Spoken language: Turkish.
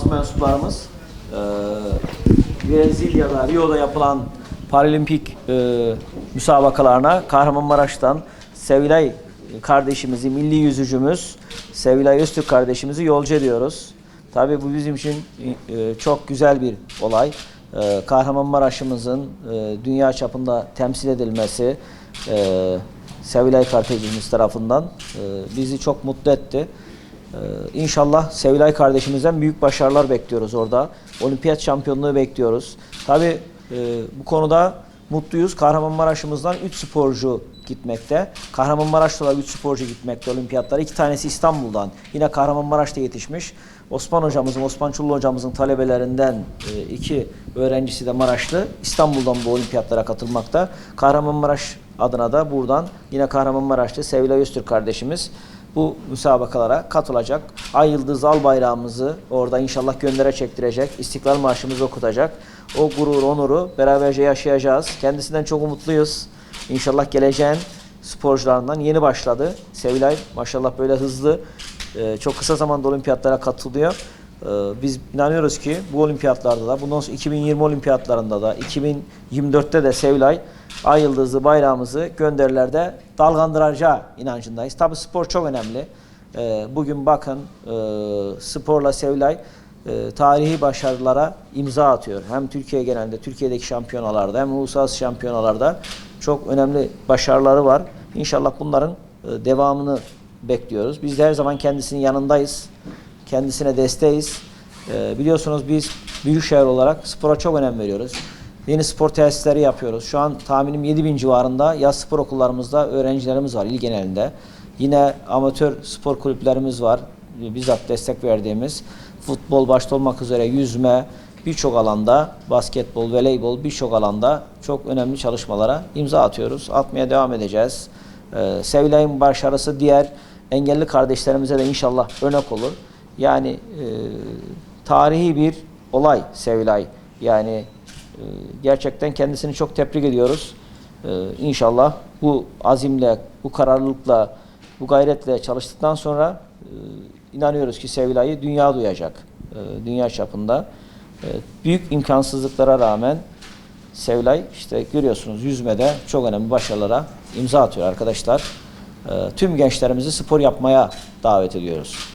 basın mensuplarımız e, Brezilya'da, Rio'da yapılan paralimpik e, müsabakalarına Kahramanmaraş'tan Sevilay kardeşimizi, milli yüzücümüz Sevilay Öztürk kardeşimizi yolcu ediyoruz. Tabii bu bizim için e, çok güzel bir olay. E, Kahramanmaraş'ımızın e, dünya çapında temsil edilmesi e, Sevilay kardeşimiz tarafından e, bizi çok mutlu etti. Ee, İnşallah Sevilay kardeşimizden büyük başarılar bekliyoruz orada. Olimpiyat şampiyonluğu bekliyoruz. Tabi bu konuda mutluyuz. Kahramanmaraş'ımızdan 3 sporcu gitmekte. Kahramanmaraş'ta da 3 sporcu gitmekte olimpiyatlara. İki tanesi İstanbul'dan. Yine Kahramanmaraş'ta yetişmiş. Osman hocamızın, Osman Çullu hocamızın talebelerinden e, iki öğrencisi de Maraşlı. İstanbul'dan bu olimpiyatlara katılmakta. Kahramanmaraş adına da buradan yine Kahramanmaraş'ta Sevilay Öztürk kardeşimiz bu müsabakalara katılacak. Ay Yıldız Al bayrağımızı orada inşallah göndere çektirecek. İstiklal Marşımızı okutacak. O gurur, onuru beraberce yaşayacağız. Kendisinden çok umutluyuz. İnşallah geleceğin sporcularından yeni başladı. Sevilay maşallah böyle hızlı, e, çok kısa zamanda olimpiyatlara katılıyor. E, Biz inanıyoruz ki bu olimpiyatlarda da, bundan sonra 2020 olimpiyatlarında da, 2024'te de Sevilay Ay Yıldızlı bayrağımızı gönderilerde dalgandıracağı inancındayız. Tabi spor çok önemli. E, Bugün bakın e, sporla Sevilay e, tarihi başarılara imza atıyor. Hem Türkiye genelinde, Türkiye'deki şampiyonalarda hem uluslararası şampiyonalarda çok önemli başarıları var. İnşallah bunların e, devamını bekliyoruz. Biz de her zaman kendisinin yanındayız. Kendisine desteğiz. E, biliyorsunuz biz büyükşehir olarak spora çok önem veriyoruz. Yeni spor tesisleri yapıyoruz. Şu an tahminim 7000 civarında yaz spor okullarımızda öğrencilerimiz var il genelinde. Yine amatör spor kulüplerimiz var. Bizzat destek verdiğimiz. Futbol başta olmak üzere yüzme, birçok alanda, basketbol, voleybol birçok alanda çok önemli çalışmalara imza atıyoruz. Atmaya devam edeceğiz. Ee, Sevilay'ın başarısı diğer engelli kardeşlerimize de inşallah örnek olur. Yani e, tarihi bir olay Sevilay. Yani e, gerçekten kendisini çok tebrik ediyoruz. Ee, inşallah bu azimle, bu kararlılıkla, bu gayretle çalıştıktan sonra e, inanıyoruz ki Sevilay'ı dünya duyacak. E, dünya çapında. E, büyük imkansızlıklara rağmen Sevilay işte görüyorsunuz yüzmede çok önemli başarılara imza atıyor arkadaşlar. E, tüm gençlerimizi spor yapmaya davet ediyoruz.